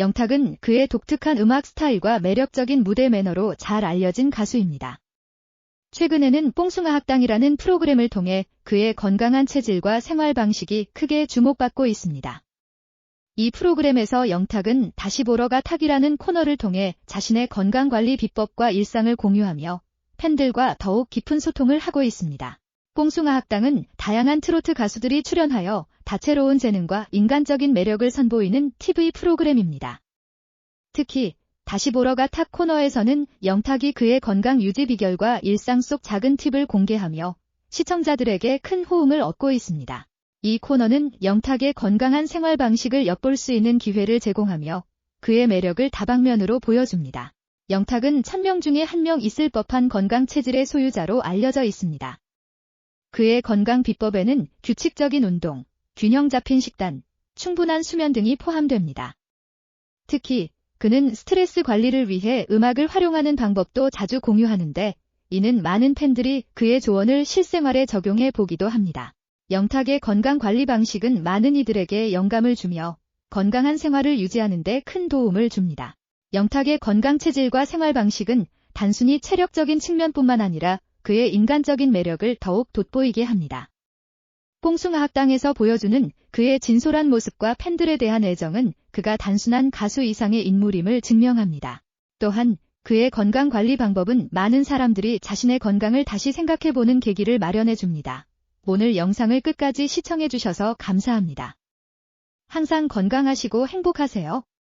영탁은 그의 독특한 음악 스타일과 매력적인 무대 매너로 잘 알려진 가수입니다. 최근에는 뽕숭아 학당이라는 프로그램을 통해 그의 건강한 체질과 생활 방식이 크게 주목받고 있습니다. 이 프로그램에서 영탁은 다시 보러 가 탁이라는 코너를 통해 자신의 건강관리 비법과 일상을 공유하며 팬들과 더욱 깊은 소통을 하고 있습니다. 뽕숭아 학당은 다양한 트로트 가수들이 출연하여 다채로운 재능과 인간적인 매력을 선보이는 TV 프로그램입니다. 특히 다시 보러 가 탁 코너에서는 영탁이 그의 건강 유지 비결과 일상 속 작은 팁을 공개하며 시청자들에게 큰 호응을 얻고 있습니다. 이 코너는 영탁의 건강한 생활 방식을 엿볼 수 있는 기회를 제공하며 그의 매력을 다방면으로 보여줍니다. 영탁은 천명 중에 한명 있을 법한 건강 체질의 소유자로 알려져 있습니다. 그의 건강 비법에는 규칙적인 운동, 균형 잡힌 식단, 충분한 수면 등이 포함됩니다. 특히 그는 스트레스 관리를 위해 음악을 활용하는 방법도 자주 공유하는데 이는 많은 팬들이 그의 조언을 실생활에 적용해 보기도 합니다. 영탁의 건강 관리 방식은 많은 이들에게 영감을 주며 건강한 생활을 유지하는 데 큰 도움을 줍니다. 영탁의 건강 체질과 생활 방식은 단순히 체력적인 측면뿐만 아니라 그의 인간적인 매력을 더욱 돋보이게 합니다. 뽕숭아 학당에서 보여주는 그의 진솔한 모습과 팬들에 대한 애정은 그가 단순한 가수 이상의 인물임을 증명합니다. 또한 그의 건강 관리 방법은 많은 사람들이 자신의 건강을 다시 생각해보는 계기를 마련해 줍니다. 오늘 영상을 끝까지 시청해주셔서 감사합니다. 항상 건강하시고 행복하세요.